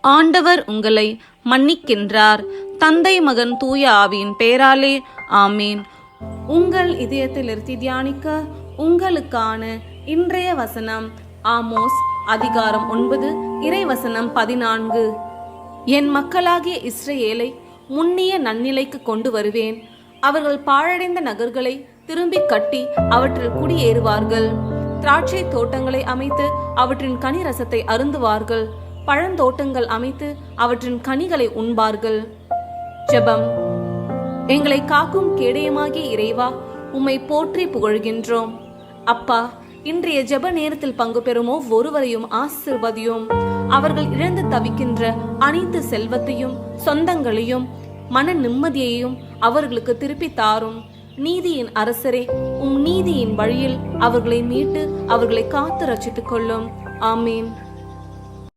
ஆண்டவர் உங்களை மன்னிக்கின்றார். தந்தை மகன் தூய ஆவியின் பெயராலே ஆமீன். உங்கள் இதயத்தில் இருத்தி தியானிக்க உங்களுக்கான இன்றைய வசனம் ஆமோஸ் அதிகாரம் ஒன்பது இறைவசனம் பதினான்கு. என் மக்களாகிய இஸ்ரேலை முன்னிய நன்னிலைக்கு கொண்டு வருவேன். அவர்கள் பாழடைந்த நகர்களை திரும்பி கட்டி அவற்றில் குடியேறுவார்கள். திராட்சை தோட்டங்களை அமைத்து அவற்றின் கனி ரசத்தை அருந்துவார்கள். பழந்தோட்டங்கள் அமைத்து அவற்றின் கனிகளை உண்பார்கள். ஜெபம். எங்களை காக்கும் கேடயமாகிய இறைவா உம்மை போற்றி புகழ்கின்றோம். அப்பா இன்றைய ஜெப நேரத்தில் பங்கு பெறும் ஒவ்வொருவரையும் ஆசிர்வதியும். அவர்கள் இழந்து தவிக்கின்ற அனைத்து செல்வத்தையும் சொந்தங்களையும் மன நிம்மதியையும் அவர்களுக்கு திருப்பி தாரும். நீதியின் அரசரே உம் நீதியின் வழியில் அவர்களை மீட்டு அவர்களை காத்து ரச்சித்துக் கொள்ளும். ஆமீன்.